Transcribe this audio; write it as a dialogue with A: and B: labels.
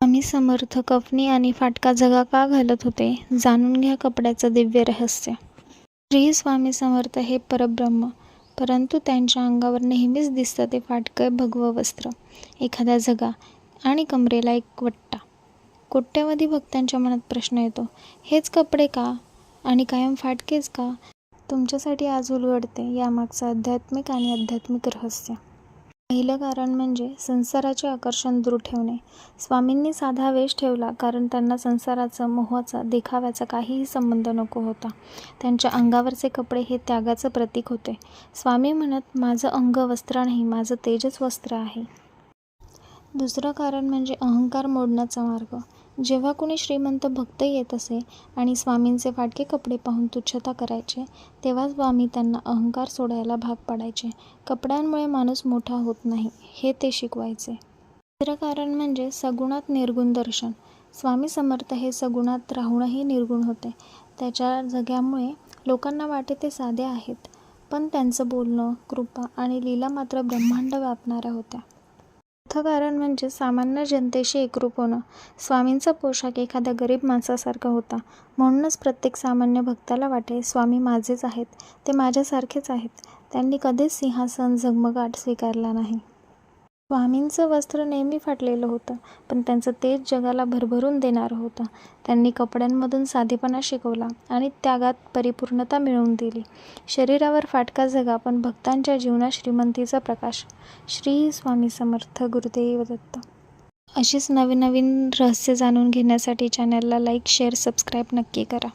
A: स्वामी समर्थ कफनी आणि फाटका जगा का घालत होते? जाणून घ्या कपड्याचं दिव्य रहस्य. श्री स्वामी समर्थ हे परब्रह्म परंतु त्यांच्या अंगावर नेहमीच दिसतं ते फाटकं भगवं वस्त्र एखाद्या जगा आणि कमरेला एक वट्टा. कोट्यवधी भक्तांच्या मनात प्रश्न येतो हेच कपडे का? आणि कायम फाटकेच का? तुमच्यासाठी आज उलगडते यामागचं आध्यात्मिक आणि आध्यात्मिक रहस्य. पहिलं कारण म्हणजे संसाराचे आकर्षण दूर ठेवणे. स्वामींनी साधा वेश ठेवला कारण त्यांना संसाराचं मोहाचा देखाव्याचा काहीही संबंध नको होता. त्यांच्या अंगावरचे कपडे हे त्यागाचं प्रतीक होते. स्वामी म्हणत माझं अंग वस्त्र नाही माझं तेजच वस्त्र आहे. दुसरं कारण म्हणजे अहंकार मोडण्याचा मार्ग. जेव्हा कोणी श्रीमंत भक्त येत असे आणि स्वामींचे फाटके कपडे पाहून तुच्छता करायचे तेव्हा स्वामी त्यांना अहंकार सोडायला भाग पाडायचे. कपड्यांमुळे माणूस मोठा होत नाही हे ते शिकवायचे. दुसरं कारण म्हणजे सगुणात निर्गुण दर्शन. स्वामी समर्थ हे सगुणात राहूनही निर्गुण होते. त्याच्या जग्यामुळे लोकांना वाटे ते साधे आहेत. पण त्यांचं बोलणं कृपा आणि लीला मात्र ब्रह्मांड व्यापणाऱ्या होत्या. अर्थकारण कारण म्हणजे सामान्य जनतेशी एकरूप होणं. स्वामींचा पोशाख एखाद्या गरीब माणसासारखा होता. म्हणूनच प्रत्येक सामान्य भक्ताला वाटे स्वामी माझेच आहेत ते माझ्यासारखेच आहेत. त्यांनी कधीच सिंहासन झगमगाट स्वीकारला नाही. स्वामींचं वस्त्र नेहमी फाटलेलं होतं पण त्यांचं तेज जगाला भरभरून देणारं होतं. त्यांनी कपड्यांमधून साधेपणा शिकवला आणि त्यागात परिपूर्णता मिळवून दिली. शरीरावर फाटका जगा पण भक्तांच्या जीवनात श्रीमंतीचा प्रकाश. श्री स्वामी समर्थ गुरुदेव दत्त. अशीच नवीन नवीन रहस्य जाणून घेण्यासाठी चॅनलला लाईक शेअर सबस्क्राईब नक्की करा.